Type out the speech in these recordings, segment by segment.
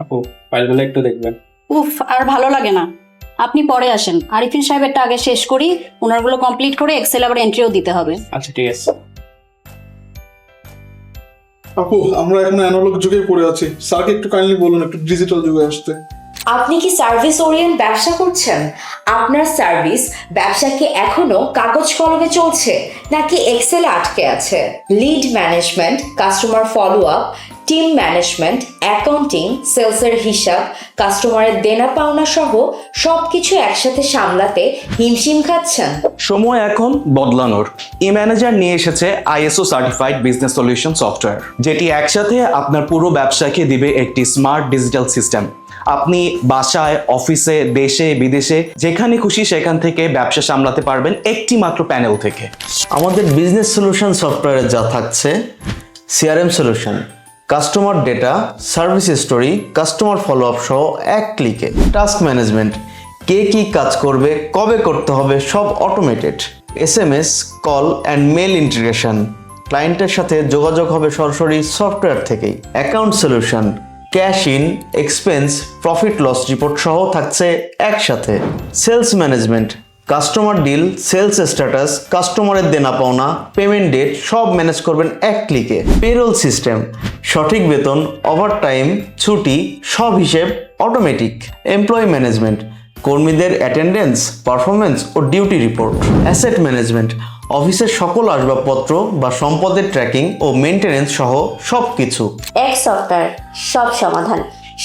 আপু ফাইলগুলো একটু দেখবেন। উফ আর ভালো লাগে না। আপনি পরে আসেন। আরিফিন সাহেবেরটা আগে শেষ করি ওনারগুলো কমপ্লিট করে এক্সেল আবার এন্ট্রিও দিতে হবে। আচ্ছা ঠিক আছে। আপু আমরা এখন অ্যানালগ যুগে পড়ে আছি। স্যারকে একটু কাইন্ডলি বলুন একটু ডিজিটাল যুগে আসতে। আপনি কি সার্ভিস ওরিয়েন্ট ব্যবসা করছেন? আপনার সার্ভিস ব্যবসা কি এখনও কাগজ কলমে চলছে নাকি এক্সেলে আটকে আছে? Lead management customer follow up team management accounting সেলসের হিসাব কাস্টমারের দেনা পাওনা সহ সবকিছু একসাথে সামলাতে হিমশিম খাচ্ছেন। সময় এখন বদলানোর। ই ম্যানেজার নিয়ে এসেছে ISO certified business solution software যেটি একসাথে আপনার পুরো ব্যবসাকে দিবে একটি স্মার্ট ডিজিটাল সিস্টেম আপনি বাসায় অফিসে দেশে বিদেশে যেখানে খুশি সেখান থেকে ব্যবসা সামলাতে পারবেন একটি মাত্র প্যানেল থেকে। আমাদের বিজনেস সলিউশন সফটওয়্যারে যা থাকছে CRM solution customer data service story, customer follow up সহ এক ক্লিকে। টাস্ক ম্যানেজমেন্ট, কে কি কাজ করবে, কবে করতে হবে, সব automated S M S call and mail integration. ক্লায়েন্টের সাথে যোগাযোগ হবে সরাসরি সফটওয়্যার থেকেই। Account solution, cash in, expense, profit loss report সহ থাকছে একসাথে। Sales management customer deal, sales status, কাস্টমারের দেনা পাওনা, পেমেন্ট ডেট, সব ম্যানেজ করবেন এক ক্লিকে। পেরোল সিস্টেম, সঠিক বেতন, ওভারটাইম, ছুটি, সব হিসেব অটোমেটিক। এমপ্লয়ি ম্যানেজমেন্ট, কর্মীদের অ্যাটেন্ডেন্স পারফরমেন্স ও ডিউটি রিপোর্ট। অ্যাসেট ম্যানেজমেন্ট, অফিসের সকল আসবাবপত্র বা সম্পদের ট্র্যাকিং ও মেনটেনেন্স সহ সব কিছু। এক সফটওয়্যার সব সমাধান।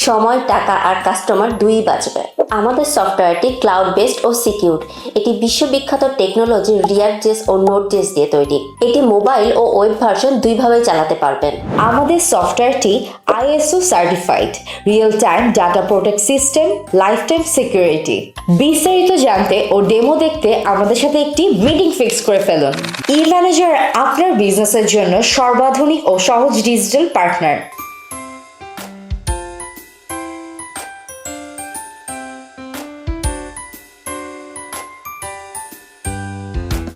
সময়, টাকা আর কাস্টমার দুই বাঁচবে আমাদের সফটওয়্যারটি ক্লাউড বেসড ও সিকিউর এটি বিশ্ববিখ্যাত টেকনোলজি রিয়াক্ট জেস ও নোট জেস দিয়ে তৈরি। এটি মোবাইল ও ওয়েব ভার্সন দুইভাবে চালাতে পারবেন। আমাদের সফটওয়্যারটি ISO certified real time data protect system life time security বিস্তারিত জানতে ও ডেমো দেখতে আমাদের সাথে একটি মিটিং ফিক্স করে ফেলুন। ই ম্যানেজার আপনার বিজনেসের জন্য সর্বাধুনিক ও সহজ ডিজিটাল পার্টনার